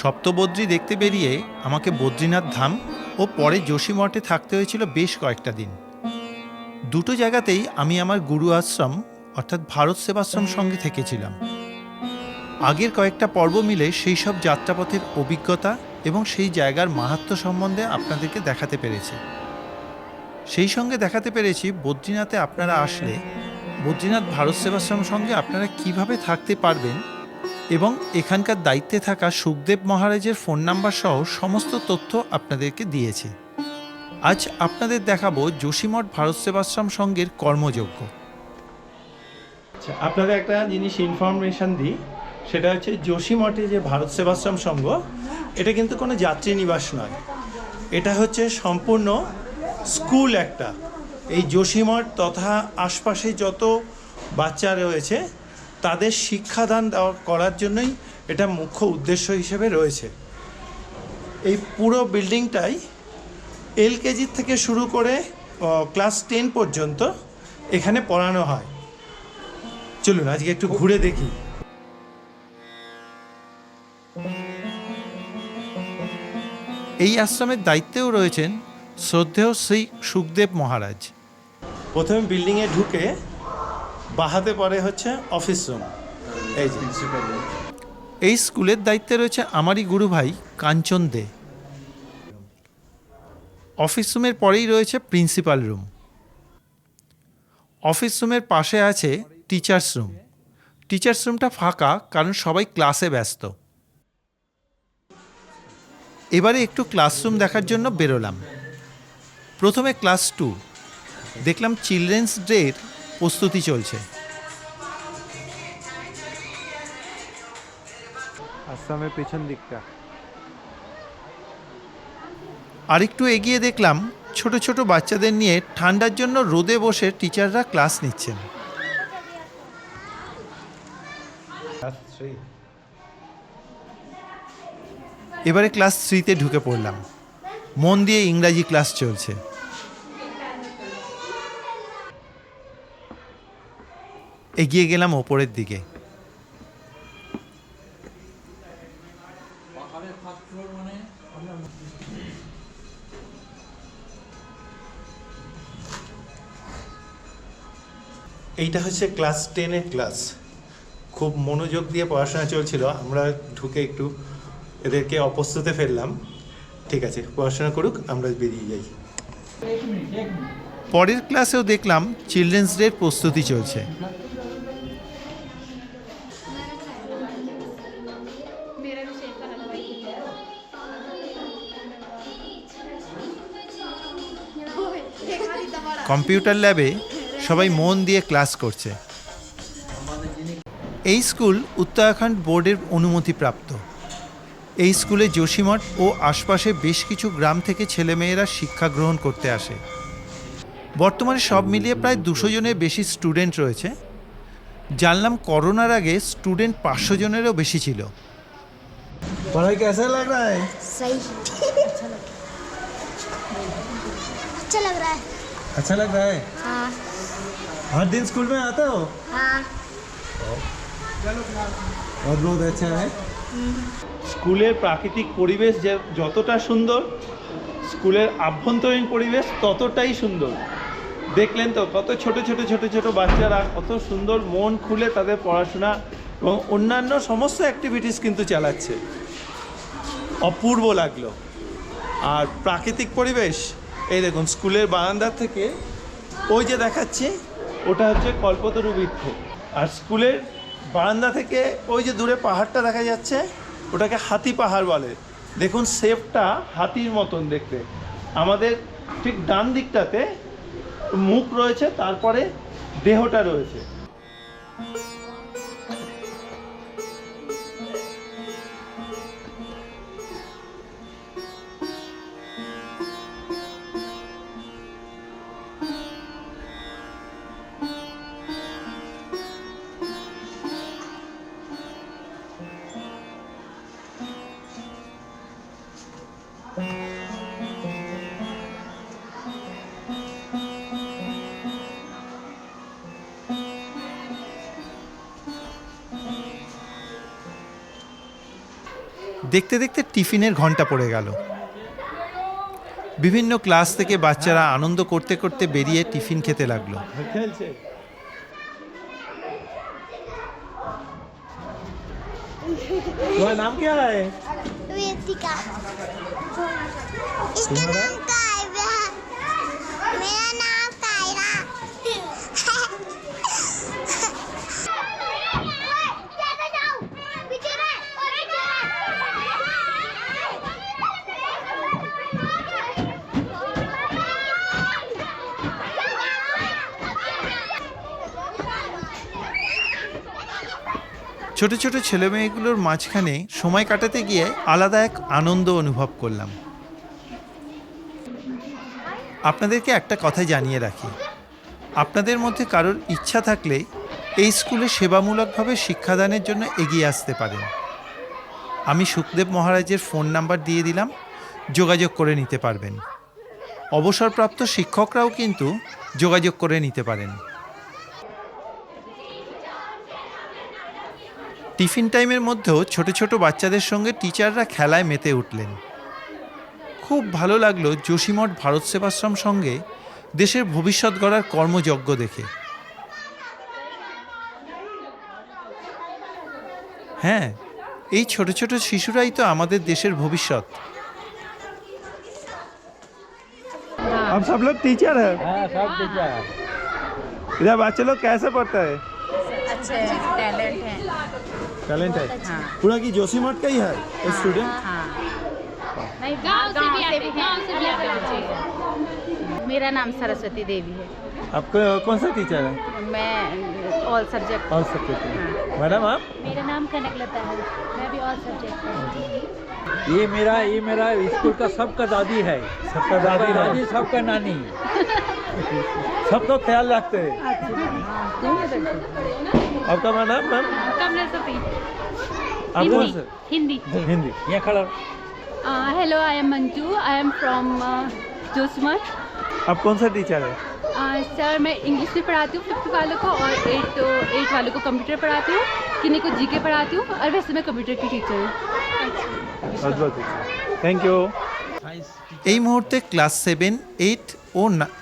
সপ্তবদ্রী দেখতে বেরিয়ে আমাকে বদ্রীনাথ ধাম ও পরে যোশী মঠে থাকতে হয়েছিল বেশ কয়েকটা দিন। দুটো জায়গাতেই আমি আমার গুরু আশ্রম, অর্থাৎ ভারত সেবাশ্রম সঙ্গে থেকেছিলাম। আগের কয়েকটা পর্ব মিলে সেই সব যাত্রাপথের অভিজ্ঞতা এবং সেই জায়গার মাহাত্ম্য সম্বন্ধে আপনাদেরকে দেখাতে পেরেছি। সেই সঙ্গে দেখাতে পেরেছি, বদ্রীনাথে আপনারা আসলে বদ্রীনাথ ভারত সেবাশ্রম সঙ্গে আপনারা কীভাবে থাকতে পারবেন এবং এখানকার দায়িত্বে থাকা সুখদেব মহারাজের ফোন নাম্বার সহ সমস্ত তথ্য আপনাদেরকে দিয়েছি। আজ আপনাদের দেখাবো যোশীমঠ ভারত সেবাশ্রম সঙ্গের কর্মযোগ্য আচ্ছা আপনাদের একটা জিনিস ইনফরমেশন দিই, সেটা হচ্ছে যোশীমঠে যে ভারত সেবাশ্রম সংঘ, এটা কিন্তু কোনো যাত্রী নিবাস নয়। এটা হচ্ছে সম্পূর্ণ স্কুল একটা। এই যোশীমঠ তথা আশপাশে যত বাচ্চা রয়েছে, তাদের শিক্ষাদান দেওয়া করার জন্যই এটা মুখ্য উদ্দেশ্য হিসেবে রয়েছে। এই পুরো বিল্ডিংটাই এলকেজি থেকে শুরু করে ক্লাস টেন পর্যন্ত এখানে পড়ানো হয়। চলুন, আজকে একটু ঘুরে দেখি। এই আশ্রমের দায়িত্বেও রয়েছেন শ্রদ্ধেয় শ্রী সুখদেব মহারাজ। প্রথমে বিল্ডিংয়ে ঢুকে বাহাতে পরে হচ্ছে অফিস রুম এই যে। এই স্কুলের দায়িত্বে রয়েছে আমারই গুরু ভাই কাঞ্চন দে। অফিস রুমের পরেই রয়েছে প্রিন্সিপাল রুম অফিস রুমের পাশে আছে টিচার্স রুম টিচার্স রুমটা ফাঁকা, কারণ সবাই ক্লাসে ব্যস্ত। এবারে একটু ক্লাসরুম দেখার জন্য বেরোলাম। প্রথমে ক্লাস টু দেখলাম চিলড্রেন্স ডের প্রস্তুতি চলছে। আসামের পেছন দিকটা। আরেকটু এগিয়ে দেখলাম ছোট ছোট বাচ্চাদের নিয়ে ঠান্ডার জন্য রোদে বসে টিচাররা ক্লাস নিচ্ছেন। এবারে ক্লাস থ্রিতে ঢুকে পড়লাম। মন দিয়ে ইংরাজি ক্লাস চলছে। এগিয়ে গেলাম ওপরের দিকে। এইটা হচ্ছে ক্লাস টেনের ক্লাস। খুব মনোযোগ দিয়ে পড়াশোনা চলছিল আমরা ঢুকে একটু এদেরকে অপস্তুতে ফেললাম। ঠিক আছে পড়াশোনা করুক আমরা বেরিয়ে যাই। পরের ক্লাসেও দেখলাম চিলড্রেন্স ডের প্রস্তুতি চলছে। কম্পিউটার ল্যাবে সবাই মন দিয়ে ক্লাস করছে। এই স্কুল উত্তরাখণ্ড বোর্ডের অনুমতিপ্রাপ্ত। এই স্কুলে যোশীমঠ ও আশপাশে বেশ কিছু গ্রাম থেকে ছেলেমেয়েরা শিক্ষা গ্রহণ করতে আসে। বর্তমানে সব মিলিয়ে প্রায় দুশো জনের বেশি স্টুডেন্ট রয়েছে। জানলাম করোনার আগে স্টুডেন্ট পাঁচশো জনেরও বেশি ছিল। পড়াই কেসা লাগ রা হ্যাঁ আচ্ছা লাগ রা अच्छा लग रहा है हाँ हर दिन स्कूल में आते हो हाँ और बहुत अच्छा है স্কুলের প্রাকৃতিক পরিবেশ যে যতটা সুন্দর স্কুলের আভ্যন্তরীণ পরিবেশ ততটাই সুন্দর দেখলেন তো কত ছোট ছোট ছোট ছোট বাচ্চারা কত সুন্দর মন খুলে তাদের পড়াশোনা এবং অন্যান্য সমস্ত অ্যাক্টিভিটিস কিন্তু চালাচ্ছে অপূর্ব লাগলো আর প্রাকৃতিক পরিবেশ এই দেখুন, স্কুলের বারান্দার থেকে ওই যে দেখাচ্ছি, ওটা হচ্ছে কল্পতরু বৃক্ষ। আর স্কুলের বারান্দা থেকে ওই যে দূরে পাহাড়টা দেখা যাচ্ছে, ওটাকে হাতি পাহাড় বলে। দেখুন, শেপটা হাতির মতন দেখতে। আমাদের ঠিক ডান দিকটাতে মুখ রয়েছে, তারপরে দেহটা রয়েছে। দেখতে দেখতে টিফিনের ঘণ্টা পড়ে গেল। বিভিন্ন ক্লাস থেকে বাচ্চারা আনন্দ করতে করতে বেরিয়ে টিফিন খেতে লাগল। তোমার নাম কি হয় ছোট ছোট ছেলে মেয়েগুলোর মাঝখানে সময় কাটাতে গিয়ে আলাদা এক আনন্দ অনুভব করলাম। আপনাদেরকে একটা কথা জানিয়ে রাখি। আপনাদের মধ্যে কারোর ইচ্ছা থাকলে এই স্কুলে সেবামূলকভাবে শিক্ষাদানের জন্য এগিয়ে আসতে পারেন। আমি সুখদেব মহারাজের ফোন নাম্বার দিয়ে দিলাম, যোগাযোগ করে নিতে পারবেন। অবসরপ্রাপ্ত শিক্ষকরাও কিন্তু যোগাযোগ করে নিতে পারেন। টিফিন টাইমের মধ্যেও ছোট ছোট বাচ্চাদের সঙ্গে টিচাররা খেলায় মেতে উঠলেন খুব ভালো লাগলো যোশীমঠ ভারত সেবাশ্রম সঙ্গে দেশের ভবিষ্যৎ গড়ার কর্মযজ্ঞ দেখে হ্যাঁ এই ছোট ছোট শিশুরাই তো আমাদের দেশের ভবিষ্যৎ हम सब लोग टीचर है हाँ सब टीचर इधर बच्चे लोग कैसे पढ़ता है अच्छे टैलेंट हैं टैलेंट है। हाँ पूरा की जोशी मठ का ही है स्टूडेंट हाँ। नहीं गाँव से भी आते गाँव से भी आते मेरा नाम सरस्वती देवी है। आपको कौन सा टीचर है? मैं all subject all subject madam आप? मेरा नाम कनकलता है मैं भी ऑल सब्जेक्ट ये मेरा ये मेरा स्कूल का सबका दादी है। सबका दादी दादी सबका नानी। सबको ख्याल रखते हैं आपका नाम मैम कमला सफी आप कौन से हिंदी हिंदी यहाँ खड़ा hello I am Manju I am from Joshimath आप कौन सा टीचर है सर मैं इंग्लिश में पढ़ाती हूँ फिफ्थ वालों को और एट एट वालों को कंप्यूटर पढ़ाती हूँ किन्हीं को जीके पढ़ाती हूँ और वैसे मैं कंप्यूटर की टीचर हूँ अद्भुत थैंक यू এই মুহূর্তে ক্লাস সেভেন এইট ও না-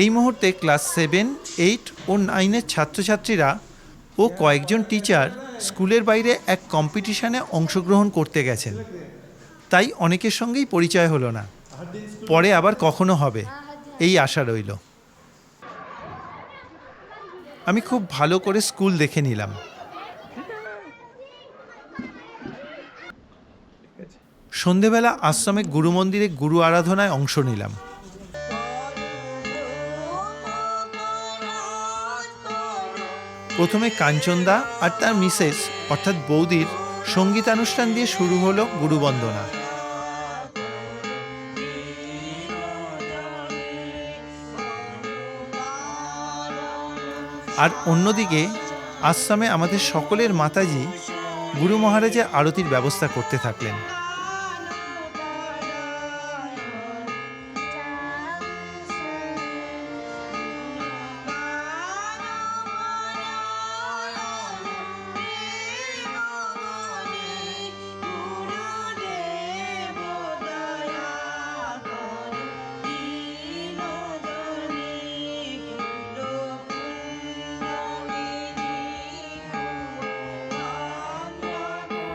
এই মুহূর্তে ক্লাস সেভেন, এইট ও নাইনের ছাত্রছাত্রীরা ও কয়েকজন টিচার স্কুলের বাইরে এক কম্পিটিশনে অংশগ্রহণ করতে গেছেন। তাই অনেকের সঙ্গেই পরিচয় হলো না। পরে আবার কখনো হবে, এই আশা রইল। আমি খুব ভালো করে স্কুল দেখে নিলাম। সন্ধেবেলা আশ্রমে গুরু মন্দিরে গুরু আরাধনায় অংশ নিলাম। প্রথমে কাঞ্চনদা আর তার মিসেস, অর্থাৎ বৌদির, সঙ্গীতানুষ্ঠান দিয়ে শুরু হলো গুরুবন্দনা। আর অন্যদিকে, আশ্রমে আমাদের সকলের মাতাজি গুরু মহারাজের আরতির ব্যবস্থা করতে থাকলেন।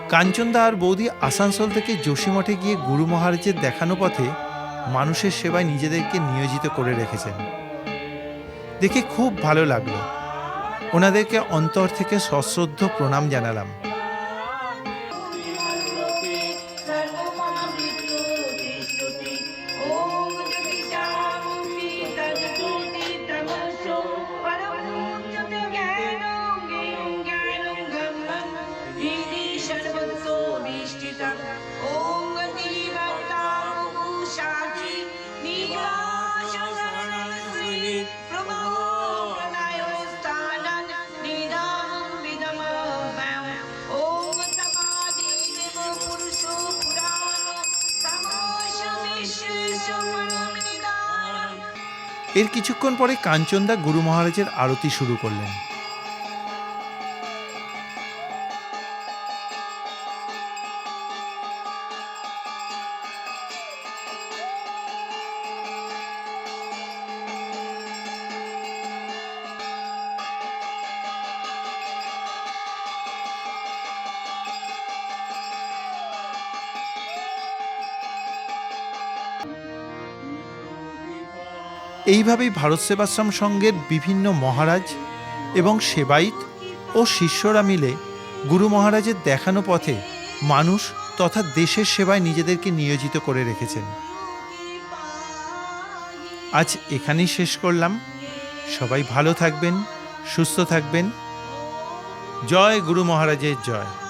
কাঞ্চনদা আর বৌদি আসানসোল থেকে যোশীমঠে গিয়ে গুরু মহারাজের দেখানো পথে মানুষের সেবায় নিজেদেরকে নিয়োজিত করে রেখেছেন। দেখে খুব ভালো লাগল। ওনাদেরকে অন্তর থেকে সশ্রদ্ধ প্রণাম জানালাম। এর কিছুক্ষণ পরে কাঞ্চনদা গুরু মহারাজের আরতি শুরু করলেন। এইভাবেই ভারত সেবাশ্রম সংঘের বিভিন্ন মহারাজ এবং সেবায়িত ও শিষ্যরা মিলে গুরু মহারাজের দেখানো পথে মানুষ তথা দেশের সেবায় নিজেদেরকে নিয়োজিত করে রেখেছেন। আজ এখানেই শেষ করলাম। সবাই ভালো থাকবেন, সুস্থ থাকবেন। জয় গুরু মহারাজের জয়।